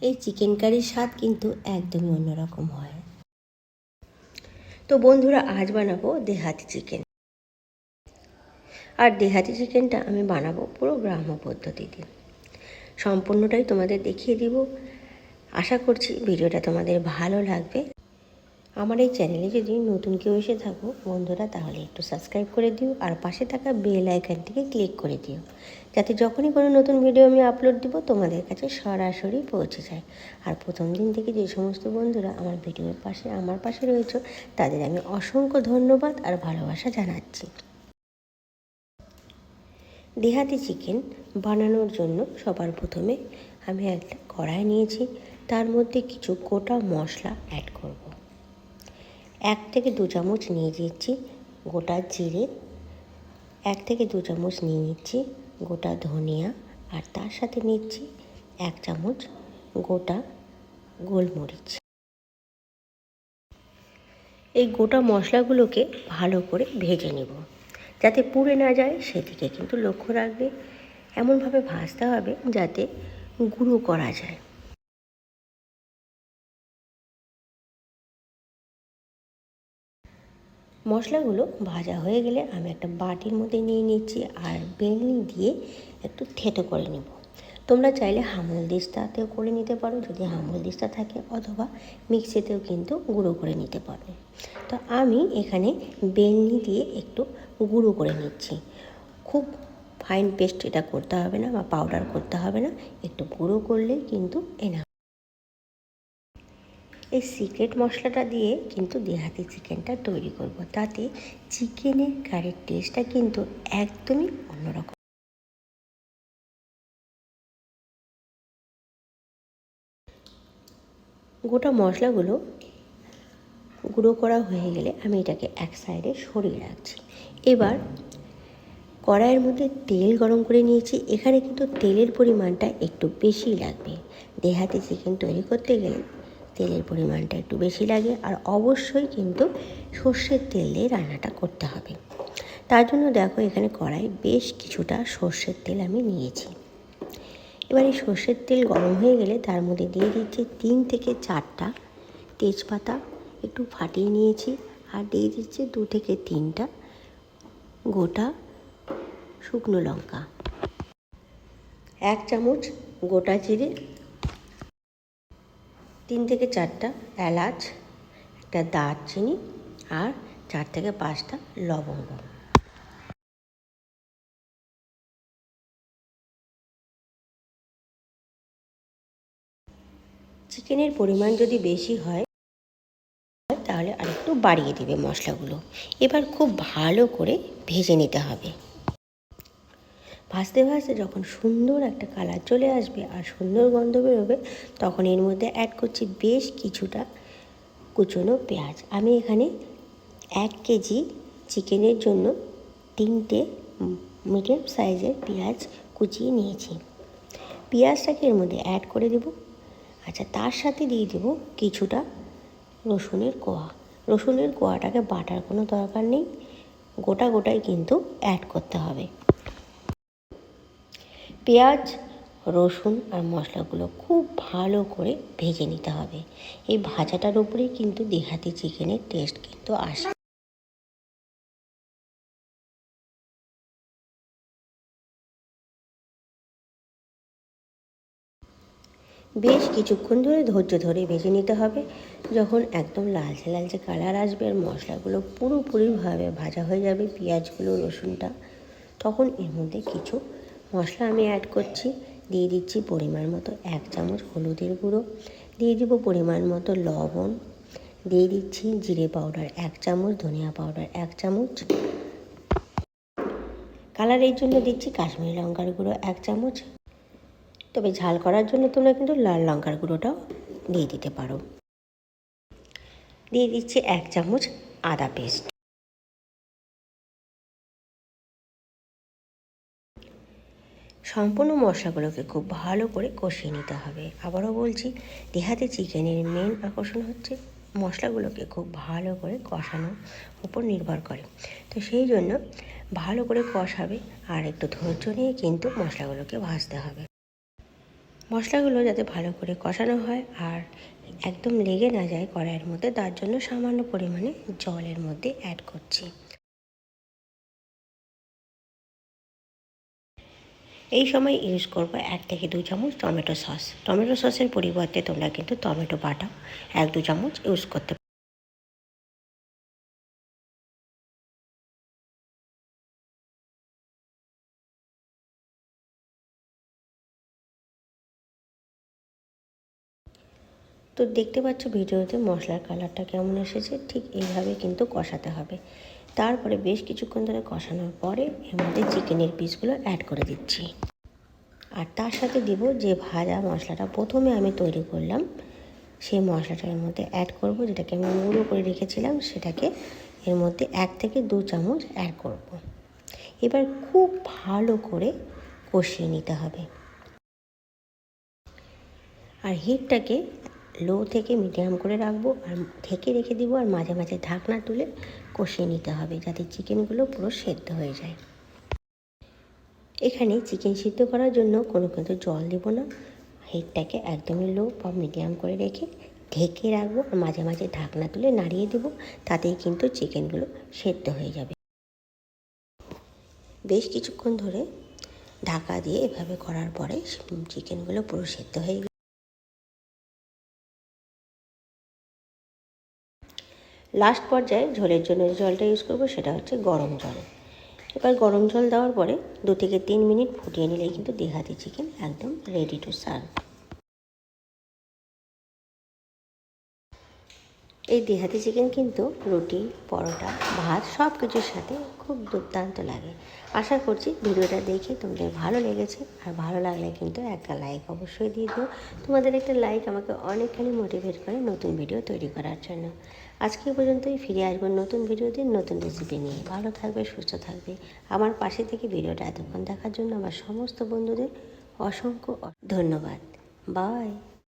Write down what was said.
এই চিকেন কারির স্বাদ কিন্তু একদমই অন্যরকম হয়। তো বন্ধুরা, আজ বানাবো দেহাতি চিকেন আর দেহাতি চিকেনটা আমি বানাবো পুরো গ্রাম্য পদ্ধতিতে। সম্পূর্ণটাই তোমাদের দেখিয়ে দিব। আশা করছি ভিডিওটা তোমাদের ভালো লাগবে। আমার এই চ্যানেলে যদি নতুন কেউ এসে থাকো, বন্ধুরা, তাহলে একটু সাবস্ক্রাইব করে দিও আর পাশে থাকা বেল আইকনটিকে ক্লিক করে দিও। যাতে যখনই কোনো নতুন ভিডিও আমি আপলোড দিব, তোমাদের কাছে সরাসরি পৌঁছে যায়। আর প্রথম দিন থেকে যে সমস্ত বন্ধুরা আমার ভিডিওর পাশে, আমার পাশে রয়েছে, তাদের আমি অসংখ্য ধন্যবাদ আর ভালোবাসা জানাচ্ছি। দেহাতি চিকেন বানানোর জন্য সবার প্রথমে আমি একটা কড়াই নিয়েছি। তার মধ্যে কিছু গোটা মশলা অ্যাড করব। এক থেকে দু চামচ নিয়ে দিচ্ছি গোটা জিরে, এক থেকে দু চামচ নিয়ে নিচ্ছি গোটা ধনিয়া আর তার সাথে নিচ্ছি এক চামচ গোটা গোলমরিচ। এই গোটা মশলাগুলোকে ভালো করে ভেজে নেব যাতে পুড়ে না যায়, সেদিকে কিন্তু লক্ষ্য রাখবে। এমনভাবে ভাজতে হবে যাতে গুঁড়ো করা যায়। মশলাগুলো ভাজা হয়ে গেলে আমি একটা বাটির মধ্যে নিয়ে নিচ্ছি আর বেলনি দিয়ে একটু থেতো করে নেব। তোমরা চাইলে হামল দিস্তাতেও করে নিতে পারো, যদি হামল দিস্তা থাকে অথবা মিক্সিতেও কিন্তু গুঁড়ো করে নিতে পারো। তো আমি এখানে বেলনি দিয়ে একটু গুঁড়ো করে নিচ্ছি। খুব ফাইন পেস্ট এটা করতে হবে না বা পাউডার করতে হবে না, একটু গুঁড়ো করলেই কিন্তু এনা এই সিক্রেট মশলাটা দিয়ে কিন্তু দেহাতি চিকেনটা তৈরি করব। তাতে চিকেনের কারির টেস্টটা কিন্তু একদমই অন্যরকম। গোটা মশলাগুলো গুঁড়ো করা হয়ে গেলে আমি এটাকে এক সাইডে সরিয়ে রাখছি। এবার কড়াইয়ের মধ্যে তেল গরম করে নিয়েছি। এখানে কিন্তু তেলের পরিমাণটা একটু বেশি লাগবে। দেহাতি চিকেন তৈরি করতে গেলে তেলের পরিমাণটা একটু বেশি লাগে আর অবশ্যই কিন্তু সর্ষের তেল দিয়ে রান্নাটা করতে হবে। তার জন্য দেখো এখানে কড়াই বেশ কিছুটা সর্ষের তেল আমি নিয়েছি। এবার এই সর্ষের তেল গরম হয়ে গেলে তার মধ্যে দিয়ে দিচ্ছি তিন থেকে চারটা তেজপাতা একটু ফাটিয়ে নিয়েছি আর দিয়ে দিচ্ছি দু থেকে তিনটা গোটা শুকনো লঙ্কা। এক চামচ গোটা জিরে তিন থেকে চারটা এলাচ, একটা দারচিনি আর চার থেকে পাঁচটা লবঙ্গ। চিকেনের পরিমাণ যদি বেশি হয়, তাহলে আরেকটু বাড়িয়ে দেবে মশলাগুলো। এবার খুব ভালো করে ভেজে নিতে হবে। ভাজতে ভাজতে যখন সুন্দর একটা কালার চলে আসবে আর সুন্দর গন্ধ বেরোবে, তখন এর মধ্যে অ্যাড করছি বেশ কিছুটা কুচনো পেঁয়াজ। আমি এখানে এক কেজি চিকেনের জন্য তিনটে মিডিয়াম সাইজের পেঁয়াজ কুচিয়ে নিয়েছি। পেঁয়াজটাকে এর মধ্যে অ্যাড করে দেব। আচ্ছা তার সাথে দিয়ে দেব কিছুটা রসুনের কোয়া। রসুনের কোয়াটাকে বাটার কোনো দরকার নেই। গোটা গোটাই কিন্তু অ্যাড করতে হবে। পেঁয়াজ, রসুন আর মশলাগুলো খুব ভালো করে ভেজে নিতে হবে। এই ভাজাটার উপরেই কিন্তু দেহাতি চিকেনের টেস্ট কিন্তু আসে। বেশ কিছুক্ষণ ধরে ধৈর্য ধরে ভেজে নিতে হবে। যখন একদম লালচে লালচে কালার আসবে আর মশলাগুলো পুরোপুরিভাবে ভাজা হয়ে যাবে, পেঁয়াজগুলো, রসুনটা, তখন এর মধ্যে কিছু মশলা আমি অ্যাড করছি। দিয়ে দিচ্ছি পরিমাণ মতো এক চামচ হলুদের গুঁড়ো। দিয়ে দিব পরিমাণ মতো লবণ। দিয়ে দিচ্ছি জিরে পাউডার এক চামচ ধনিয়া পাউডার এক চামচ কালারের জন্য দিচ্ছি কাশ্মীরি লঙ্কার গুঁড়ো, এক চামচ। তবে ঝাল করার জন্য তোমরা কিন্তু লাল লঙ্কার গুঁড়োটাও দিয়ে দিতে পারো। দিয়ে দিচ্ছি এক চামচ আদা পেস্ট সম্পূর্ণ মশলাগুলোকে খুব ভালো করে কষিয়ে নিতে হবে। আবারও বলছি, দেহাতে চিকেনের মেন আকর্ষণ হচ্ছে মশলাগুলোকে খুব ভালো করে কষানোর উপর নির্ভর করে। তো সেই জন্য ভালো করে কষাবে আর একটু ধৈর্য নিয়ে কিন্তু মশলাগুলোকে ভাজতে হবে। মশলাগুলো যাতে ভালো করে কষানো হয় আর একদম লেগে না যায় কড়াইয়ের মধ্যে, তার জন্য সামান্য পরিমাণে জলের মধ্যে অ্যাড করছি। এই সময় ইউজ করব এক থেকে দুই চামচ টমেটো সস টমেটো সসের পরিবর্তে তোমরা কিন্তু টমেটো বাটাও এক দু চামচ ইউজ করতে তো দেখতে পাচ্ছ ভিডিওতে মশলার কালারটা কেমন এসেছে, ঠিক এইভাবে কিন্তু কষাতে হবে। তারপরে বেশ কিছুক্ষণ ধরে কষানোর পরে এর মধ্যে চিকেনের পিসগুলো অ্যাড করে দিচ্ছি আর তার সাথে দিব যে ভাজা মশলাটা প্রথমে আমি তৈরি করলাম, সেই মশলাটার মধ্যে অ্যাড করব, যেটাকে আমি গুঁড়ো করে রেখেছিলাম, সেটাকে এর মধ্যে এক থেকে দু চামচ অ্যাড করব। এবার খুব ভালো করে কষিয়ে নিতে হবে আর হিটটাকে লো থেকে মিডিয়াম করে রাখব আর ঢেকে রেখে দিব আর মাঝে মাঝে ঢাকনা তুলে কষিয়ে নিতে হবে যাতে চিকেনগুলো পুরো সেদ্ধ হয়ে যায়। এখানে চিকেন সিদ্ধ করার জন্য কোনো কিন্তু জল দেব না। হিটটাকে একদমই লো বা মিডিয়াম করে রেখে ঢেকে রাখব আর মাঝে মাঝে ঢাকনা তুলে নাড়িয়ে দেবো, তাতেই কিন্তু চিকেনগুলো সেদ্ধ হয়ে যাবে। বেশ কিছুক্ষণ ধরে ঢাকা দিয়ে এভাবে করার পরে চিকেনগুলো পুরো সেদ্ধ হয়ে লাস্ট পর্যায়ে ঝোলের জন্য যে জলটা ইউজ করব সেটা হচ্ছে গরম জল। এবার গরম জল দেওয়ার পরে দু থেকে তিন মিনিট ফুটিয়ে নিলেই কিন্তু দেহাতি চিকেন একদম রেডি টু সার্ভ এই দেহাতি চিকেন কিন্তু রুটি, পরোটা, ভাত সব কিছুর সাথে খুব দুর্দান্ত লাগে। আশা করছি ভিডিওটা দেখে তোমাদের ভালো লেগেছে। আর ভালো লাগলে কিন্তু একটা লাইক অবশ্যই দিয়ে দিও। তোমাদের একটা লাইক আমাকে অনেকখানি মোটিভেট করে নতুন ভিডিও তৈরি করার জন্য। আজকে পর্যন্তই, ফিরে আসব নতুন ভিডিও দিন নতুন রেসিপি নিয়ে। ভালো থাকবে, সুস্থ থাকবে। আমার পাশে থেকে ভিডিওটা এতক্ষণ দেখার জন্য আমার সমস্ত বন্ধুদের অসংখ্য ধন্যবাদ। বাই